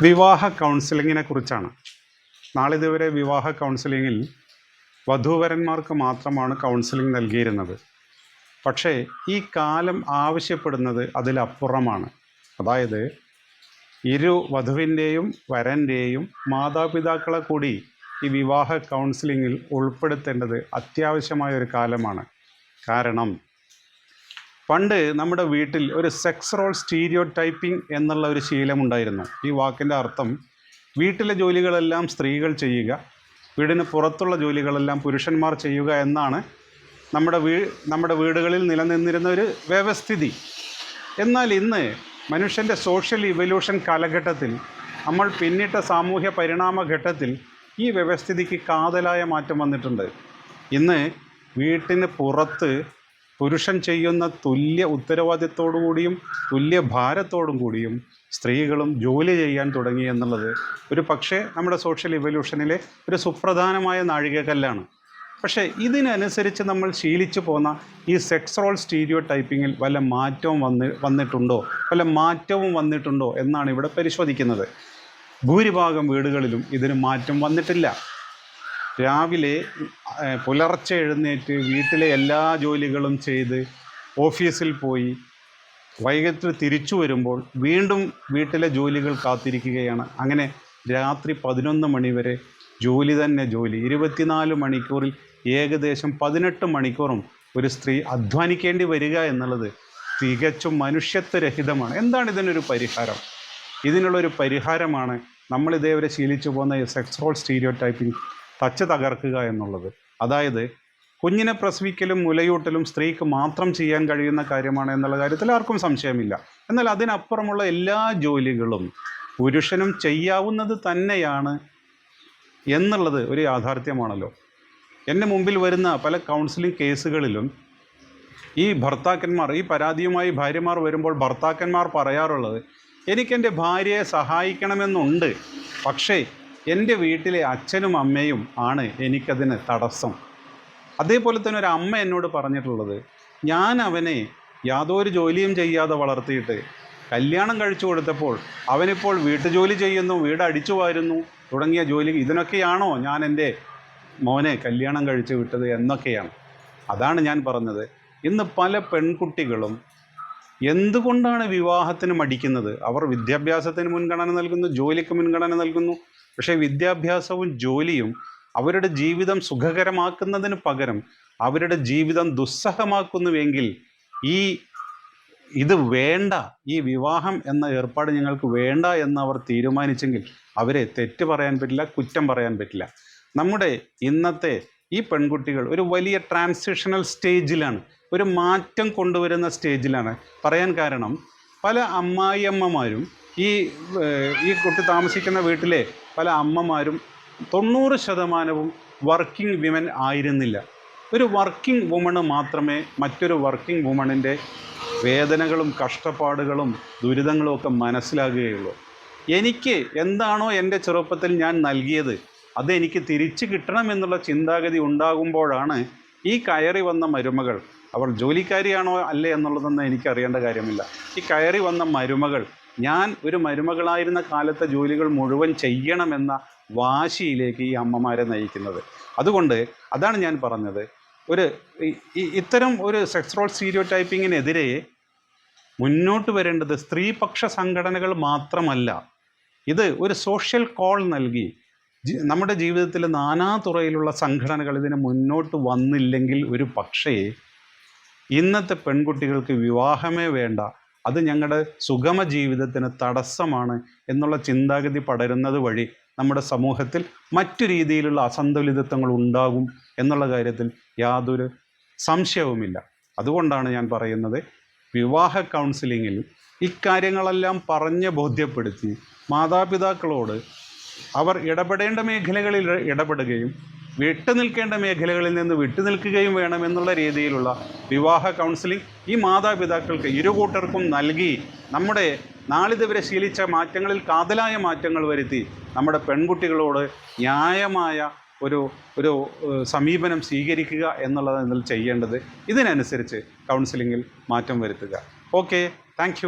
വിവാഹ കൗൺസിലിങ്ങിനെ കുറിച്ചാണ്. നാളിതുവരെ വിവാഹ കൗൺസിലിങ്ങിൽ വധൂവരന്മാർക്ക് മാത്രമാണ് കൗൺസിലിംഗ് നൽകിയിരുന്നത്. പക്ഷേ ഈ കാലം ആവശ്യപ്പെടുന്നത് അതിലപ്പുറമാണ്. അതായത് ഇരു വധുവിന്റെയും വരന്റെയും മാതാപിതാക്കളെ കൂടി ഈ വിവാഹ കൗൺസിലിങ്ങിൽ ഉൾപ്പെടുത്തേണ്ടത് അത്യാവശ്യമായ ഒരു കാലമാണ്. കാരണം പണ്ട് നമ്മുടെ വീട്ടിൽ ഒരു സെക്സ് റോൾ സ്റ്റീരിയോ ടൈപ്പിംഗ് എന്നുള്ള ഒരു ശീലമുണ്ടായിരുന്നു ഈ വാക്കിന്റെ അർത്ഥം വീട്ടിലെ ജോലികളെല്ലാം സ്ത്രീകൾ ചെയ്യുക വീടിന് പുറത്തുള്ള ജോലികളെല്ലാം പുരുഷന്മാർ ചെയ്യുക എന്നാണ് നമ്മുടെ വീ നമ്മുടെ വീടുകളിൽ നിലനിന്നിരുന്ന ഒരു വ്യവസ്ഥിതി. എന്നാൽ ഇന്ന് മനുഷ്യന്റെ സോഷ്യൽ ഇവല്യൂഷൻ കാലഘട്ടത്തിൽ നമ്മൾ പിന്നിട്ട സാമൂഹ്യ പരിണാമ ഘട്ടത്തിൽ ഈ വ്യവസ്ഥിതിക്ക് കാതലായ മാറ്റം വന്നിട്ടുണ്ട്. ഇന്ന് വീട്ടിന് പുറത്ത് പുരുഷൻ ചെയ്യുന്ന തുല്യ ഉത്തരവാദിത്തോടു കൂടിയും തുല്യ ഭാരത്തോടും കൂടിയും സ്ത്രീകളും ജോലി ചെയ്യാൻ തുടങ്ങി എന്നുള്ളത് ഒരു പക്ഷേ നമ്മുടെ സോഷ്യൽ ഇവല്യൂഷനിലെ ഒരു സുപ്രധാനമായ നാഴികക്കല്ലാണ്. പക്ഷേ ഇതിനനുസരിച്ച് നമ്മൾ ശീലിച്ചു പോന്ന ഈ സെക്സ് റോൾ സ്റ്റീരിയോ ടൈപ്പിങ്ങിൽ വല്ല മാറ്റവും വന്ന് വന്നിട്ടുണ്ടോ? വല്ല മാറ്റവും വന്നിട്ടുണ്ടോ എന്നാണ് ഇവിടെ പരിശോധിക്കുന്നത്. ഭൂരിഭാഗം വീടുകളിലും ഇതിന് മാറ്റം വന്നിട്ടില്ല. രാവിലെ പുലർച്ചെ എഴുന്നേറ്റ് വീട്ടിലെ എല്ലാ ജോലികളും ചെയ്ത് ഓഫീസിൽ പോയി വൈകിട്ട് തിരിച്ചു വരുമ്പോൾ വീണ്ടും വീട്ടിലെ ജോലികൾ കാത്തിരിക്കുകയാണ്. അങ്ങനെ രാത്രി പതിനൊന്ന് മണി വരെ ജോലി തന്നെ ജോലി. ഇരുപത്തിനാല് മണിക്കൂറിൽ ഏകദേശം പതിനെട്ട് മണിക്കൂറും ഒരു സ്ത്രീ അധ്വാനിക്കേണ്ടി വരിക എന്നുള്ളത് തികച്ചും മനുഷ്യത്വരഹിതമാണ്. എന്താണ് ഇതിനൊരു പരിഹാരം? ഇതിനുള്ളൊരു പരിഹാരമാണ് നമ്മളിതേവരെ ശീലിച്ചു പോകുന്ന സെക്സ് റോൾ സ്റ്റീരിയോ ടൈപ്പിംഗ് തച്ച് തകർക്കുക എന്നുള്ളത്. അതായത് കുഞ്ഞിനെ പ്രസവിക്കലും മുലയൂട്ടലും സ്ത്രീക്ക് മാത്രം ചെയ്യാൻ കഴിയുന്ന കാര്യമാണ് എന്നുള്ള കാര്യത്തിൽ ആർക്കും സംശയമില്ല. എന്നാൽ അതിനപ്പുറമുള്ള എല്ലാ ജോലികളും പുരുഷനും ചെയ്യാവുന്നത് തന്നെയാണ് എന്നുള്ളത് ഒരു യാഥാർത്ഥ്യമാണല്ലോ. എന്റെ മുമ്പിൽ വരുന്ന പല കൗൺസിലിംഗ് കേസുകളിലും ഈ ഭർത്താക്കന്മാർ ഈ പരാതിയുമായി ഭാര്യമാർ വരുമ്പോൾ ഭർത്താക്കന്മാർ പറയാറുള്ളത് എനിക്കെന്റെ ഭാര്യയെ സഹായിക്കണമെന്നുണ്ട്. പക്ഷേ എന്റെ വീട്ടിലെ അച്ഛനും അമ്മയും ആണ് എനിക്കതിന് തടസ്സം. അതേപോലെ തന്നെ ഒരു അമ്മ എന്നോട് പറഞ്ഞിട്ടുള്ളത് ഞാൻ അവനെ യാതൊരു ജോലിയും ചെയ്യാതെ വളർത്തിയിട്ട് കല്യാണം കഴിച്ചു കൊടുത്തപ്പോൾ അവനിപ്പോൾ വീട്ടുജോലി ചെയ്യുന്നു വീട് അടിച്ചു വാരുന്നു തുടങ്ങിയ ജോലി ഇതിനൊക്കെയാണോ ഞാൻ എന്റെ മോനെ കല്യാണം കഴിച്ചു വിട്ടത് എന്നൊക്കെയാണ്. അതാണ് ഞാൻ പറഞ്ഞത്. ഇന്ന് പല പെൺകുട്ടികളും എന്തുകൊണ്ടാണ് വിവാഹത്തിന് മടിക്കുന്നത്? അവർ വിദ്യാഭ്യാസത്തിന് മുൻഗണന നൽകുന്നു ജോലിക്ക് മുൻഗണന നൽകുന്നു പക്ഷേ വിദ്യാഭ്യാസവും ജോലിയും അവരുടെ ജീവിതം സുഖകരമാക്കുന്നതിന് പകരം അവരുടെ ജീവിതം ദുസ്സഹമാക്കുന്നുവെങ്കിൽ ഈ ഇത് വേണ്ട ഈ വിവാഹം എന്ന ഏർപ്പാട് ഞങ്ങൾക്ക് വേണ്ട എന്ന് അവർ തീരുമാനിച്ചെങ്കിൽ അവരെ തെറ്റ് പറയാൻ പറ്റില്ല കുറ്റം പറയാൻ പറ്റില്ല. നമ്മുടെ ഇന്നത്തെ ഈ പെൺകുട്ടികൾ ഒരു വലിയ ട്രാൻസിഷണൽ സ്റ്റേജിലാണ് ഒരു മാറ്റം കൊണ്ടുവരുന്ന സ്റ്റേജിലാണ് പറയാൻ കാരണം പല അമ്മായിയമ്മമാരും ഈ ഈ കുട്ടി താമസിക്കുന്ന വീട്ടിലെ പല അമ്മമാരും തൊണ്ണൂറ് ശതമാനവും വർക്കിംഗ് വിമൻ ആയിരുന്നില്ല. ഒരു വർക്കിംഗ് വുമണ് മാത്രമേ മറ്റൊരു വർക്കിംഗ് വുമണിന്റെ വേദനകളും കഷ്ടപ്പാടുകളും ദുരിതങ്ങളും ഒക്കെ മനസ്സിലാകുകയുള്ളൂ. എനിക്ക് എന്താണോ എന്റെ ചെറുപ്പത്തിൽ ഞാൻ നൽകിയത് അതെനിക്ക് തിരിച്ചു കിട്ടണം എന്നുള്ള ചിന്താഗതി ഉണ്ടാകുമ്പോഴാണ് ഈ കയറി വന്ന മരുമകൾ അവർ ജോലിക്കാരിയാണോ അല്ലേ? എന്നുള്ളതൊന്നും എനിക്കറിയേണ്ട കാര്യമില്ല. ഈ കയറി വന്ന മരുമകൾ ഞാൻ ഒരു മരുമകളായിരുന്ന കാലത്തെ ജോലികൾ മുഴുവൻ ചെയ്യണമെന്ന വാശിയിലേക്ക് ഈ അമ്മമാരെ നയിക്കുന്നത്. അതുകൊണ്ട് അതാണ് ഞാൻ പറഞ്ഞത്. ഒരു ഇത്തരം ഒരു സെക്സ് റോൾ സ്റ്റീരിയോ ടൈപ്പിങ്ങിനെതിരെ മുന്നോട്ട് വരേണ്ടത് സ്ത്രീപക്ഷ സംഘടനകൾ മാത്രമല്ല. ഇത് ഒരു സോഷ്യൽ കോൾ നൽകി. നമ്മുടെ ജീവിതത്തിൽ നാനാ തുറയിലുള്ള സംഘടനകൾ ഇതിന് മുന്നോട്ട് വന്നില്ലെങ്കിൽ ഒരു പക്ഷേ ഇന്നത്തെ പെൺകുട്ടികൾക്ക് വിവാഹമേ വേണ്ട. അത് ഞങ്ങളുടെ സുഗമ ജീവിതത്തിന് തടസ്സമാണ് എന്നുള്ള ചിന്താഗതി പടരുന്നത് വഴി നമ്മുടെ സമൂഹത്തിൽ മറ്റു രീതിയിലുള്ള അസന്തുലിതത്വങ്ങൾ ഉണ്ടാകും എന്നുള്ള കാര്യത്തിൽ യാതൊരു സംശയവുമില്ല. അതുകൊണ്ടാണ് ഞാൻ പറയുന്നത് വിവാഹ കൗൺസിലിങ്ങിൽ ഇക്കാര്യങ്ങളെല്ലാം പറഞ്ഞ് ബോധ്യപ്പെടുത്തി മാതാപിതാക്കളോട് അവർ ഇടപെടേണ്ട മേഖലകളിൽ ഇടപെടുകയും വിട്ടുനിൽക്കേണ്ട മേഖലകളിൽ നിന്ന് വിട്ടു നിൽക്കുകയും വേണമെന്നുള്ള രീതിയിലുള്ള വിവാഹ കൗൺസിലിംഗ് ഈ മാതാപിതാക്കൾക്ക് ഇരുകൂട്ടർക്കും നൽകി നമ്മുടെ നാളിതുവരെ ശീലിച്ച മാറ്റങ്ങളിൽ കാതലായ മാറ്റങ്ങൾ വരുത്തി നമ്മുടെ പെൺകുട്ടികളോട് ന്യായമായ ഒരു ഒരു സമീപനം സ്വീകരിക്കുക എന്നുള്ളതാണ് ഇതിൽ ചെയ്യേണ്ടത്. ഇതിനനുസരിച്ച് കൗൺസിലിങ്ങിൽ മാറ്റം വരുത്തുക. Okay thank